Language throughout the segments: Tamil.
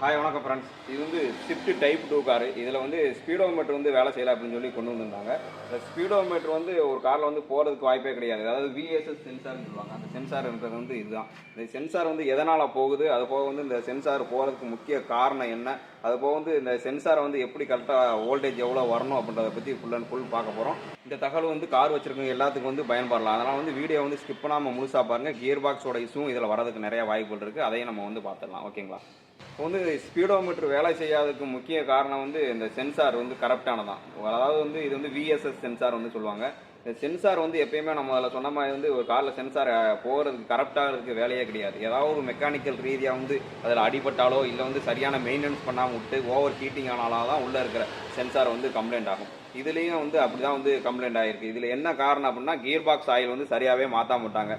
ஹாய் வணக்கம் ஃப்ரெண்ட்ஸ் இது வந்து ஸ்விஃப்ட் டைப் டூ கார் இதில் வந்து ஸ்பீடோ மீட்டர் வந்து வேலை செய்யலை அப்படின்னு சொல்லி கொண்டு வந்திருந்தாங்க. இந்த ஸ்பீடோ மீட்டர் வந்து ஒரு காரில் வந்து போகிறதுக்கு வாய்ப்பே கிடையாது. அதாவது விஎஸ்எஸ் சென்சார்னு சொல்லுவாங்க. அந்த சென்சார்ன்றது வந்து இதுதான். இந்த சென்சார் வந்து எதனால் போகுது? அது போக வந்து இந்த சென்சார் போகிறதுக்கு முக்கிய காரணம் என்ன? அது போக வந்து இந்த சென்சாரை வந்து எப்படி கரெக்டாக வோல்டேஜ் எவ்வளோ வரணும் அப்படின்றத பற்றி ஃபுல் அண்ட் ஃபுல் பார்க்க போகிறோம் இந்த தகவல் வந்து கார் வச்சிருக்கவங்க எல்லாத்துக்கும் வந்து பயன்படலாம். அதனால் வந்து வீடியோ வந்து ஸ்கிப் பண்ணாமல் முழுசாக பாருங்கள் கியர் பாக்ஸோட இஷ்யூ இதில் வரதுக்கு நிறைய வாய்ப்புகள் இருக்குது அதையும் நம்ம வந்து பார்த்துடலாம். ஓகேங்களா இப்போ வந்து ஸ்பீடோமீட்டர் வேலை செய்யாததுக்கு முக்கிய காரணம் வந்து இந்த சென்சார் வந்து கரெக்டானதான் அதாவது வந்து இது வந்து விஎஸ்எஸ் சென்சார் வந்து சொல்லுவாங்க. இந்த சென்சார் வந்து எப்பயுமே நம்ம அதில் சொன்ன மாதிரி வந்து ஒரு காரில் சென்சார் போகிறதுக்கு கரெக்டாகிறதுக்கு வேலையே கிடையாது. ஏதாவது ஒரு மெக்கானிக்கல் ரீதியாக வந்து அதில் அடிபட்டாலோ இல்லை வந்து சரியான மெயின்டெனன்ஸ் பண்ணாமல் விட்டு ஓவர் ஹீட்டிங் ஆனாலும் தான் உள்ளே இருக்கிற சென்சார் வந்து கம்ப்ளைண்ட் ஆகும். இதுலேயும் வந்து அப்படி தான் வந்து கம்ப்ளைண்ட் ஆகிருக்கு இதில் என்ன காரணம் அப்படின்னா கியர் பாக்ஸ் ஆயில் வந்து சரியாகவே மாற்ற மாட்டாங்க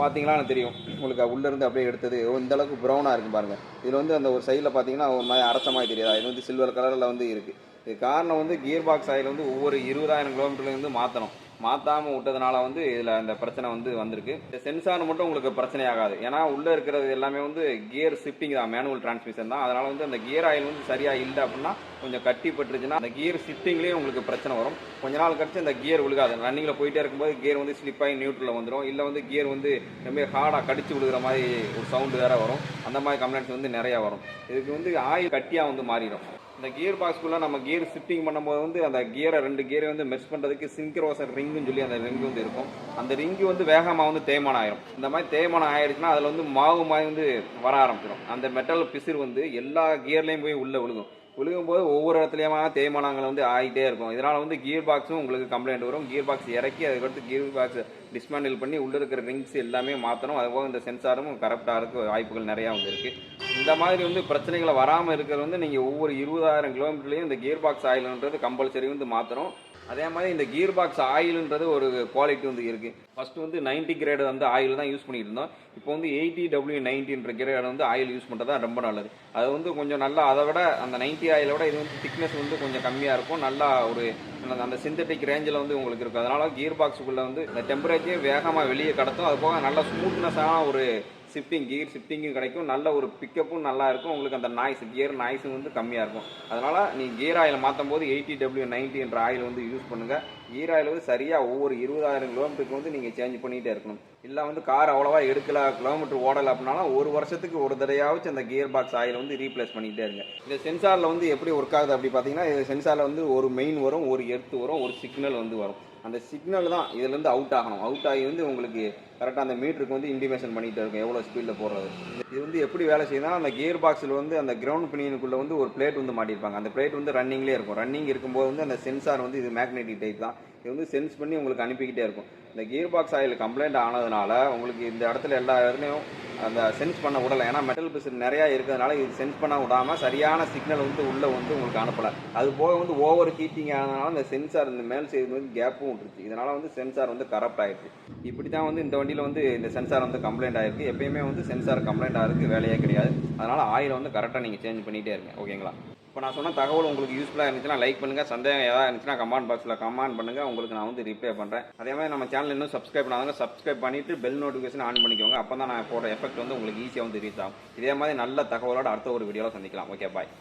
பார்த்தீங்கன்னா எனக்கு தெரியும். உங்களுக்கு உள்ளேருந்து அப்படியே எடுத்தது. இந்த அளவுக்கு ப்ரௌனாக இருக்கும் பாருங்கள் இதில் வந்து அந்த ஒரு சைடில் பார்த்தீங்கன்னா ஒரு மாதிரி அரைச்ச மாதிரி தெரியாது. இது வந்து சில்வர் கலரில் வந்து இருக்குது இது காரணம் வந்து கியர் பாக்ஸ் ஆயில் வந்து ஒவ்வொரு இருபதாயிரம் கிலோமீட்டர்லேருந்து மாற்றணும் மாற்றாமல் விட்டதுனால வந்து இதில் அந்த பிரச்சனை வந்து வந்திருக்கு. இந்த சென்சார் மட்டும் உங்களுக்கு பிரச்சனை ஆகாது ஏன்னா உள்ளே இருக்கிறது எல்லாமே வந்து கியர் ஷிஃப்டிங் தான் மேனுவல் டிரான்ஸ்மிஷன் தான். அதனால் வந்து அந்த கியர் ஆயில் வந்து சரியாக இல்லை அப்படின்னா கொஞ்சம் கட்டி பட்டுருச்சுன்னா அந்த கியர் ஷிஃப்டிங்லேயே உங்களுக்கு பிரச்சனை வரும். கொஞ்ச நாள் கழிச்சு அந்த கியர் விழுகாது. ரன்னிங்கில் போயிட்டே இருக்கும்போது கியர் வந்து ஸ்லிப் ஆகி நியூட்ரலில் வந்துடும் இல்லை வந்து கியர் வந்து ரொம்ப ஹார்டாக கடிச்சு விழுகிற மாதிரி ஒரு சவுண்டு வேறு வரும். அந்த மாதிரி கம்ப்ளைண்ட்ஸ் வந்து நிறையா வரும். இதுக்கு வந்து ஆயில் கட்டியாக வந்து மாறிடும். இந்த கியர் பாக்ஸ்க்குள்ளே நம்ம கியர் ஷிஃப்டிங் பண்ணும்போது வந்து அந்த கியரை ரெண்டு கியரை வந்து மெர்ஸ் பண்ணுறதுக்கு சிங்க்ரோசர் ரிங்குன்னு சொல்லி அந்த ரிங்கு வந்து இருக்கும். அந்த ரிங்கு வந்து வேகமாக வந்து தேய்மானம் ஆயிரும். இந்த மாதிரி தேய்மானம் ஆயிடுச்சுன்னா அதில் வந்து மாவு மாதிரி வந்து வர ஆரம்பிச்சிடும் அந்த மெட்டல் பிசிறு வந்து எல்லா கியர்லேயும் போய் உள்ளே விழுகும். விழுகும்போது ஒவ்வொரு இடத்துலையுமா தேய்மானங்கள் வந்து ஆகிட்டே இருக்கும். இதனால் வந்து கியர் பாக்ஸும் உங்களுக்கு கம்ப்ளைண்ட் வரும். கியர் பாக்ஸ் இறக்கி அதுக்கடுத்து கியர் பாக்ஸ் டிஸ்மேண்டில் பண்ணி உள்ளே இருக்கிற ரிங்ஸ் எல்லாமே மாற்றணும் அதுபோக இந்த சென்சாரும் கரெக்டாக இருக்க வாய்ப்புகள் நிறையா வந்து இருக்குது இந்த மாதிரி வந்து பிரச்சனைகளை வராமல் இருக்கிறது வந்து நீங்கள் ஒவ்வொரு இருபதாயிரம் கிலோமீட்டர்லேயும் இந்த கியர் பாக்ஸ் ஆயில்ன்றது கம்பல்சரி வந்து மாற்றணும் அதே மாதிரி இந்த கியர் பாக்ஸ் ஆயில்ன்றது ஒரு குவாலிட்டி வந்து இருக்குது ஃபர்ஸ்ட் வந்து 90 கிரேடு வந்து ஆயில் தான் யூஸ் பண்ணிட்டு இருந்தோம். இப்போ வந்து எயிட்டி டபிள்யூ நைன்டின்ற கிரேட் வந்து ஆயில் யூஸ் பண்ணுறது தான் ரொம்ப நல்லது. அது வந்து கொஞ்சம் நல்லா அதை விட அந்த 90 ஆயிலை விட இது வந்து திக்னஸ் வந்து கொஞ்சம் கம்மியாக இருக்கும். நல்லா ஒரு அந்த- சிந்தட்டிக் ரேஞ்சில் வந்து உங்களுக்கு இருக்கும். அதனால கியர் பாக்ஸுக்குள்ளே வந்து இந்த டெம்பரேச்சர் வேகமாக வெளியே கடத்தும். அது போக நல்லா ஸ்மூத்னஸான ஒரு ஷிஃப்டிங் கியர் ஷிஃப்டிங்கும் கிடைக்கும். நல்ல ஒரு பிக்கப்பும் நல்லா இருக்கும். உங்களுக்கு அந்த நாய்ஸ் கியர் நாய்ஸும் வந்து கம்மியாக இருக்கும். அதனால் நீங்கள் கியர் ஆயில் மாற்றும் போது எயிட்டி டபிள்யூ நைன்டி என்ற ஆயில் வந்து யூஸ் பண்ணுங்கள் கியர் வந்து சரியாக ஒவ்வொரு இருபதாயிரம் கிலோமீட்டருக்கு வந்து நீங்கள் சேஞ்ச் பண்ணிகிட்டே இருக்கணும். இல்லை வந்து கார் அவ்வளோவா எடுக்கல கிலோமீட்டர் ஓடலை அப்படின்னாலும் ஒரு வருஷத்துக்கு ஒரு தடையாவது அந்த கியர் பாக்ஸ் ஆயில் வந்து ரீப்ளேஸ் பண்ணிக்கிட்டே இருங்க. இந்த சென்சாரில் வந்து எப்படி ஒர்க் ஆகுது அப்படி பார்த்தீங்கன்னா இந்த சென்சாரில் வந்து ஒரு மெயின் வரும் ஒரு எர்த்து வரும் ஒரு சிக்னல் வந்து வரும். அந்த சிக்னல் தான் இதுலேருந்து அவுட் ஆகணும். அவுட் ஆகி வந்து உங்களுக்கு கரெக்டாக அந்த மீட்டருக்கு வந்து இன்டிமேஷன் பண்ணிட்டு இருக்கும் எவ்வளோ ஸ்பீடில் போடுறது. இது வந்து எப்படி வேலை செய்யுதுன்னா அந்த கியர் பாக்ஸில் வந்து அந்த கிரவுண்ட் பினியனுக்குள்ளே வந்து ஒரு பிளேட் வந்து மாட்டியிருப்பாங்க. அந்த பிளேட் வந்து ரன்னிங்லேயே இருக்கும். ரன்னிங் இருக்கும்போது வந்து அந்த சென்சார் வந்து இது மேக்னெட்டிக் டைப் தான். இது வந்து சென்ஸ் பண்ணி உங்களுக்கு அனுப்பிக்கிட்டே இருக்கும். இந்த கியர் பாக்ஸ் ஆயில் கம்ப்ளைண்ட் ஆனதுனால உங்களுக்கு இந்த இடத்துல எல்லா இடத்துலையும் அந்த சென்ஸ் பண்ண விடலை. ஏன்னா மெட்டல் பிஸ் நிறையா இருக்கிறதுனால இது சென்ஸ் பண்ண விடாமல் சரியான சிக்னல் வந்து உள்ளே வந்து உங்களுக்கு அனுப்பலை. அது போக வந்து ஓவர் ஹீட்டிங் ஆனதுனால இந்த சென்சார் இந்த மேல் சைடு வந்து கேப்பும் விட்டுருச்சு. இதனால் வந்து சென்சார் வந்து கரப்ட் ஆகிடுச்சு இப்படி தான் வந்து இந்த வண்டியில் வந்து இந்த சென்சார் வந்து கம்ப்ளைண்ட் ஆயிருக்கு. எப்பயுமே வந்து சென்சார் கம்ப்ளைண்ட் ஆகிருக்கு வேலையே கிடையாது. அதனால் ஆயில் வந்து கரெக்டாக நீங்கள் சேஞ்ச் பண்ணிகிட்டே இருங்க. ஓகேங்களா இப்போ நான் சொன்ன தகவல் உங்களுக்கு யூஸ்ஃபுல்லாக இருந்துச்சுன்னா லைக் பண்ணுங்கள் சந்தேகம் ஏதாவது இருந்துச்சுன்னா கமெண்ட் பாக்ஸில் கமெண்ட் பண்ணுங்கள் உங்களுக்கு நான் வந்து ரிப்ளை பண்ணுறேன் அதே மாதிரி நம்ம சேனல் இன்னும் சப்ஸ்கிரைப் பண்ணாதவங்க சப்ஸ்கிரைப் பண்ணிவிட்டு பெல் நோட்டிஃபிகேஷன் ஆன் பண்ணிக்கோங்க. அப்போ தான் நான் போடுற எஃபெக்ட் வந்து உங்களுக்கு ஈஸியாக வந்து ரீச் ஆகும். இதே மாதிரி நல்ல தகவலோட அடுத்த ஒரு வீடியோவில் சந்திக்கலாம். Okay bye